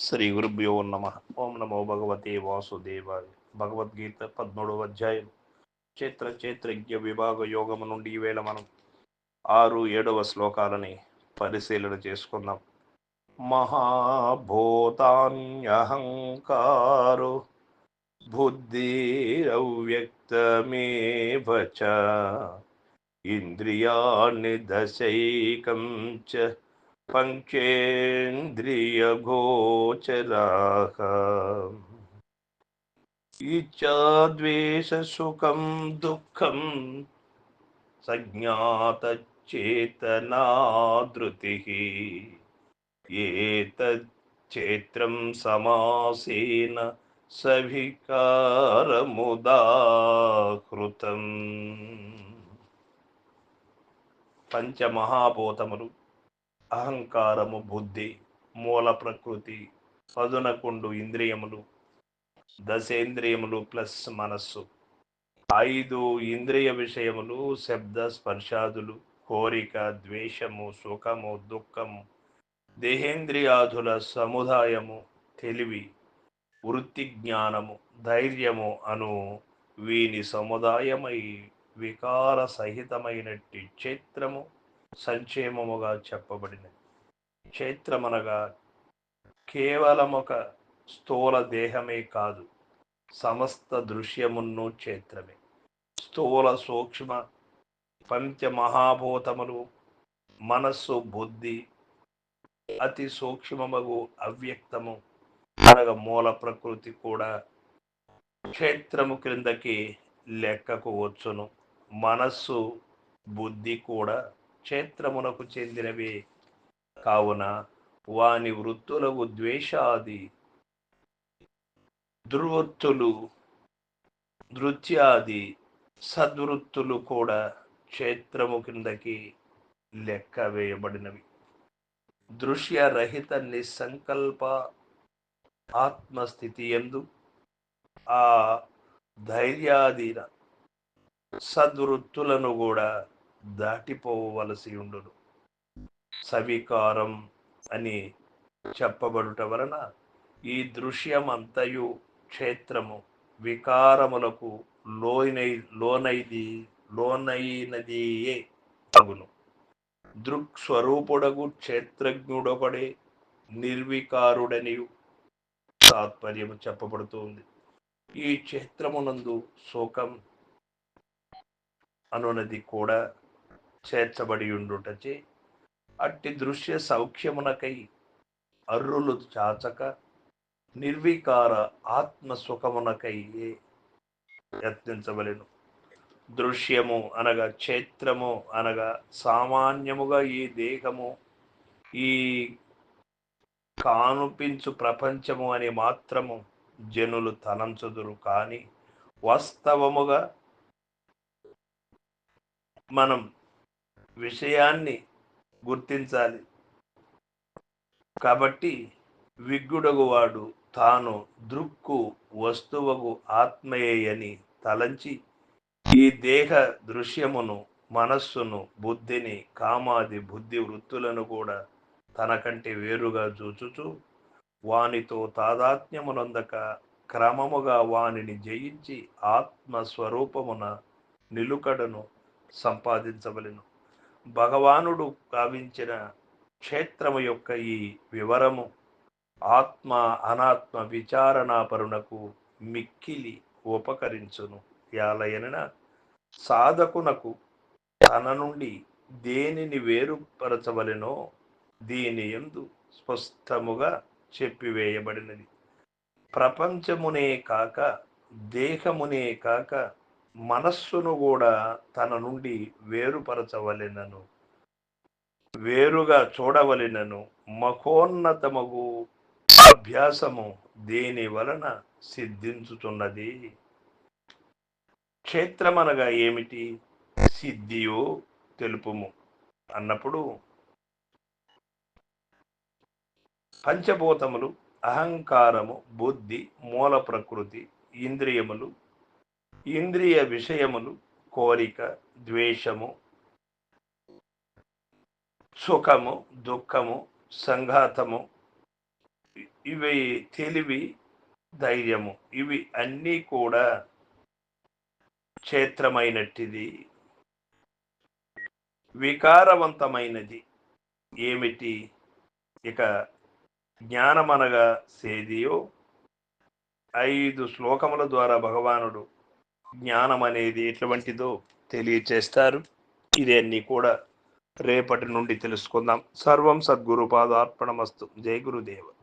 శ్రీ గురుభ్యో నమ. ఓం నమో భగవతే వాసుదేవాయ. భగవద్గీత పద్మూడవ అధ్యాయం. క్షేత్ర క్షేత్రజ్ఞ విభాగ యోగము నుండి ఈవేళ మనం ఆరు ఏడవ శ్లోకాలని పరిశీలన చేసుకుందాం. మహాభూతాన్యహంకారు బుద్ధిరవ్యక్తమేవ చ ఇంద్రియాణి దశైకం చ పంచేంద్రియగోచరాः ఇచ్చాద్వేషసుఖం దుఃఖం సజ్ఞాతచేతనాధృతిः ఏతచ్చేత్రం సమాసేన సవికారముదాహృతం పంచమహాభూతములు అహంకారము బుద్ధి మూల ప్రకృతి పదునకుండు ఇంద్రియములు దశేంద్రియములు ప్లస్ మనస్సు. ఐదు ఇంద్రియ విషయములు శబ్ద స్పర్శాదులు కోరిక ద్వేషము సుఖము దుఃఖము దేహేంద్రియాదుల సముదాయము తెలివి వృత్తి జ్ఞానము ధైర్యము అను వీని సముదాయమై వికార సహితమైనట్టి క్షేత్రము. సంక్షేమముగా చెప్పబడినది. క్షేత్రమనగా కేవలం ఒక స్థూల దేహమే కాదు సమస్త దృశ్యమును క్షేత్రమే. స్థూల సూక్ష్మ పంచమహాభూతములు మనస్సు బుద్ధి అతి సూక్ష్మమగు అవ్యక్తము. అనగా మూల ప్రకృతి కూడా క్షేత్రము క్రిందకి లెక్కకు వచ్చును. మనస్సు బుద్ధి కూడా క్షేత్రమునకు చెందినవే. కావున వాని వృత్తులకు ద్వేషాది. దుర్వృత్తులు నృత్యాది సద్వృత్తులు కూడా క్షేత్రము కిందకి లెక్క వేయబడినవి. దృశ్యరహిత నిస్సంకల్ప ఆత్మస్థితి ఎందు ఆ ధైర్యాధీన సద్వృత్తులను కూడా దాటిపోవలసి ఉండును సవికారం అని చెప్పబడుట వలన ఈ దృశ్యమంతయు క్షేత్రము వికారములకు లోనై లోనైది లోనైనదియే అగును దృక్స్వరూపుడగు క్షేత్రజ్ఞుడొకడే నిర్వికారుడనియు తాత్పర్యము చెప్పబడుతుంది. ఈ క్షేత్రమునందు శోకం అనునది కూడా చేర్చబడి ఉండుటచే అట్టి దృశ్య సౌఖ్యమునకై అర్రులు చాచక నిర్వికార ఆత్మ సుఖమునకై యత్నించవలను. దృశ్యము అనగా క్షేత్రము అనగా సామాన్యముగా ఈ దేహము ఈ కానుపించు ప్రపంచము అని మాత్రము జనులు తలంచుదురు. కానీ వాస్తవముగా మనం విషయాన్ని గుర్తించాలి. కాబట్టి విగ్గుడగువాడు తాను దృక్కు వస్తువుకు ఆత్మయే అని తలంచి ఈ దేహ దృశ్యమును మనస్సును బుద్ధిని కామాది బుద్ధి వృత్తులను కూడా తనకంటే వేరుగా చూచుచు వానితో తాదాత్మ్యమునందక క్రమముగా వానిని జయించి ఆత్మస్వరూపమున నిలుకడను సంపాదించవలెను. భగవానుడు కావించిన క్షేత్రము యొక్క ఈ వివరము ఆత్మ అనాత్మ విచారణాపరునకు మిక్కిలి ఉపకరించును. యాలయన సాధకునకు తన నుండి దేనిని వేరుపరచవలెనో దీని ఎందు స్పష్టముగా చెప్పివేయబడినది. ప్రపంచమునే కాక దేహమునే కాక మనస్సును కూడా తన నుండి వేరుపరచవలెనను వేరుగా చూడవలెనను మఖోన్నతమగు అభ్యాసము దేని వలన సిద్ధించుతున్నది క్షేత్రమనగా ఏమిటి? సిద్ధియో తెలుపుము. అన్నప్పుడు పంచభూతములు అహంకారము బుద్ధి మూల ప్రకృతి ఇంద్రియములు ఇంద్రియ విషయములు కోరిక ద్వేషము సుఖము దుఃఖము సంఘాతము ఇవి తెలివి ధైర్యము. ఇవి అన్నీ కూడా క్షేత్రమైనట్టిది. వికారవంతమైనది. ఏమిటి? ఇక జ్ఞానమనగా సేదియో ఐదు శ్లోకముల ద్వారా భగవానుడు జ్ఞానం అనేది ఎటువంటిదో తెలియచేస్తారు. ఇదన్నీ కూడా రేపటి నుండి తెలుసుకుందాం. సర్వం సద్గురు పాదార్పణమస్తు. జై గురుదేవ.